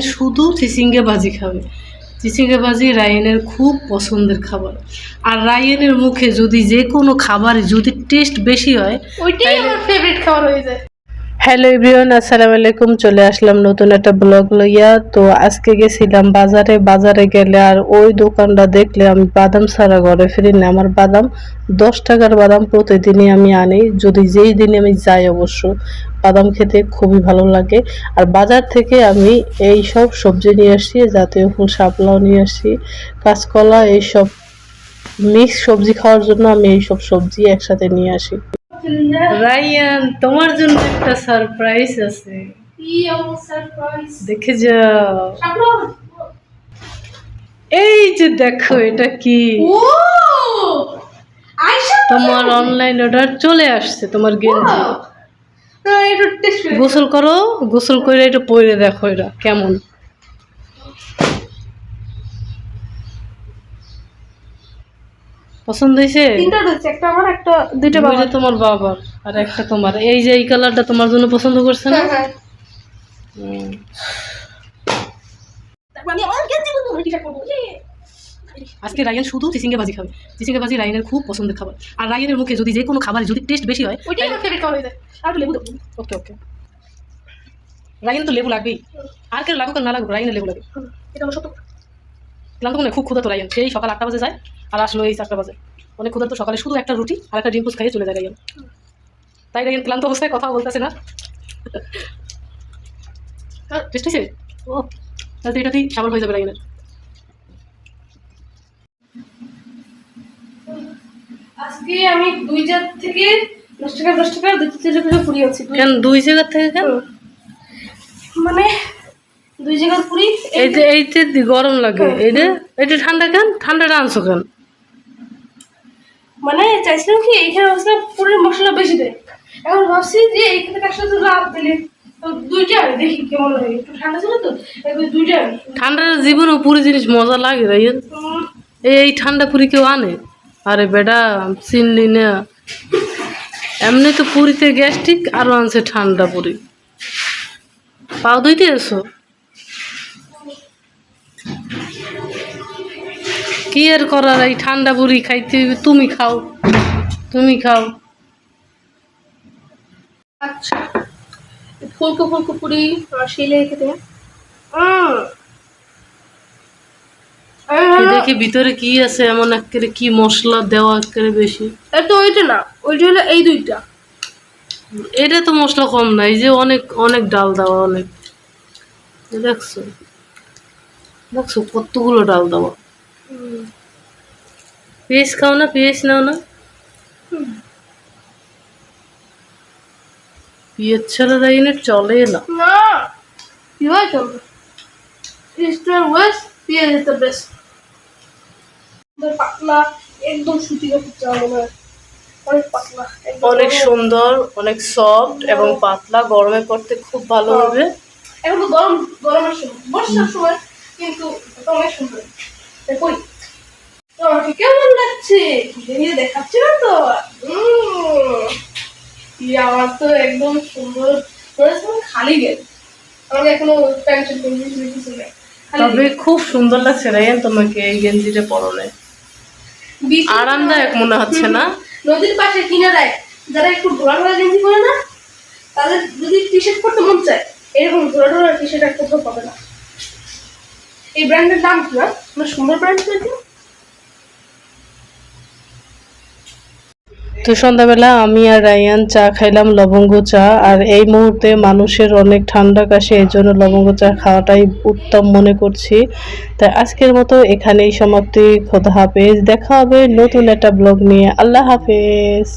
শুধু চিচিঙ্গে ভাজি খাবে। চিচিঙ্গে ভাজি রায়নের খুব পছন্দের খাবার। আর রায়নের মুখে যদি যে কোনো খাবার যদি টেস্ট বেশি হয় ওইটাই আমার ফেভারিট খাবার হয়ে যায়। হ্যালো এভরিওয়ান, আসসালামু আলাইকুম। চলে আসলাম নতুন একটা ব্লগ লইয়া। তো আজকে গেছিলাম বাজারে। বাজারে গেলে আর ওই দোকানটা দেখলে আমি বাদাম ছাড়া ঘরে ফিরি না। আমার বাদাম, দশ টাকার বাদাম প্রতিদিনই আমি আনি। যদি যেই দিনে আমি যাই অবশ্য, বাদাম খেতে খুবই ভালো লাগে। আর বাজার থেকে আমি এই সব সবজি নিয়ে আসি জাতীয় ফুল, শাপলাও নিয়ে আসি কাঁচকলা, এইসব মিক্স সবজি খাওয়ার জন্য আমি এই সব সবজি একসাথে নিয়ে আসি। রায়ান তোমার জন্য একটা সারপ্রাইজ আছে। দেখে যাও। এই যে দেখো এটা কি? তোমার অনলাইন অর্ডার চলে আসছে তোমার গেঞ্জি। করে গোসল করো গোসল করে এটা পরে দেখো এটা কেমন। পছন্দ হয়েছে? তিনটা রয়েছে একটা আমার একটা দুইটা বাবা তোমার বাবার আর একটা তোমার। এই যে এই কালারটা তোমার জন্য পছন্দ করছে না? হ্যাঁ হ্যাঁ। ইয়ে। আজকে রায়ান শুধু চিচিঙ্গে ভাজি খাবে। চিচিঙ্গে ভাজি রায়ানের খুব পছন্দের খাবার। আর রায়ানের মুখে যদি যে কোনো খাবার যদি টেস্ট বেশি হয় ওইটাই আমার ফেভারিট খাবার হয়ে যায়। আর লেবু দেবো। ওকে ওকে। রায়ান তো লেবু লাগবেই। আর কেউ লাগুক আর না লাগুক রায়ানের লেবু লাগে এটা আমার সত্য ক্লান্ত মনে খুব ক্ষুধা তো সেই সকাল আটটা বাজে যায় আর আসলো এই চারটা বাজে। অনেক ক্ষুধা তো সকালে শুধু একটা রুটি আর একটা ডিম পুষ খাইয়ে চলে যায় তাই রায়ান ক্লান্ত অবস্থায় কথা বলতেছে না। টেস্ট হয়েছে? ও তাহলে তো এটাতেই সাবার হয়ে যাবে রায়ানের আজকে আমি দুই জাত থেকে দশ টাকা দশ টাকা দুই তিন টাকা পুরি আনছি। দুই- কেন দুই জায়গার থেকে কেন? মানে দুই জায়গার পুরি গরম লাগে এইটা এটা ঠান্ডা কেন? ঠান্ডাটা আনছো কেন? মানে চাইছিলাম কি এইখানে পুরির মশলা বেশি দেয়। এখন ভাবছি যে এইখানে সাথে লাভ দিলে তো তো ঠান্ডার জীবনে পুরি জিনিস মজা লাগে উম, এই ঠান্ডা পুরি কেউ আনে? আরে বেটা চিনলি না। এমনি তো পুরীতে গ্যাস্ট্রিক আরও আনছে ঠান্ডা পুরি। পাও ধুইতে এসো? কি আর করার? এই ঠান্ডা পুরি খাইতে হইবে? তুমি খাও। তুমি খাও। আচ্ছা ফুলকো ফুলকো পুরি খেতে ভাবলাম, দেখি ভিতরে কি আছে এমন একেবারে কি মশলা দেওয়া একেবারে বেশি। এটা ওইটা না ওইটা হলো এই দুইটা। এটা তো মশলা কম না এই যে অনেক অনেক ডাল দেওয়া অনেক। দেখছ? দেখছ কতগুলো ডাল দেওয়া? পেঁয়াজ খাও না পেঁয়াজ নাও না। পেঁয়াজ ছাড়া চলে না। না কীভাবে চলবে? ইস্ট ওয়েস্ট পেঁয়াজ ইজ দ্য বেস্ট পাতলা একদম সুতি কাপড় চাওয়া মনে অনেক পাতলা অনেক সুন্দর অনেক সফট এবং পাতলা গরমে পড়তে খুব ভালো হবে। এখন তো গরম গরমের সময় বর্ষার সময় কিন্তু অনেক সুন্দর। দেখুন তো কেমন লাগছে নিজে দেখাচ্ছি না তো? আমার তো একদম সুন্দর। খালি গেল। আমার এখনও কিছু নেই। তবে খুব সুন্দর লাগছে রাইন তোমাকে এই গেঞ্জিটা পরনে আরামদায়ক মনে হচ্ছে না? নদীর পাশে কিনারায় যারা একটু ঘোরা ঘোরা গেঞ্জি করে না তাদের যদি টি শার্ট পরতে মন চায় এরকম ঘোরা ঘোরা টি শার্ট আর কোথাও পাবে না। এই ব্র্যান্ডের নাম কি মানে সুন্দর ব্র্যান্ড হয়েছে তো সন্ধ্যাবেলা আমি আর রায়ান চা খাইলাম, লবঙ্গ চা, আর এই মুহূর্তে মানুষের অনেক ঠান্ডা কাশে, এই জন্য লবঙ্গ চা খাওয়াটাই উত্তম মনে করছি। তাই আজকের মতো এখানেই সমাপ্তি, খোদা হাফেজ। দেখা হবে নতুন একটা ব্লগ নিয়ে। আল্লাহ হাফেজ।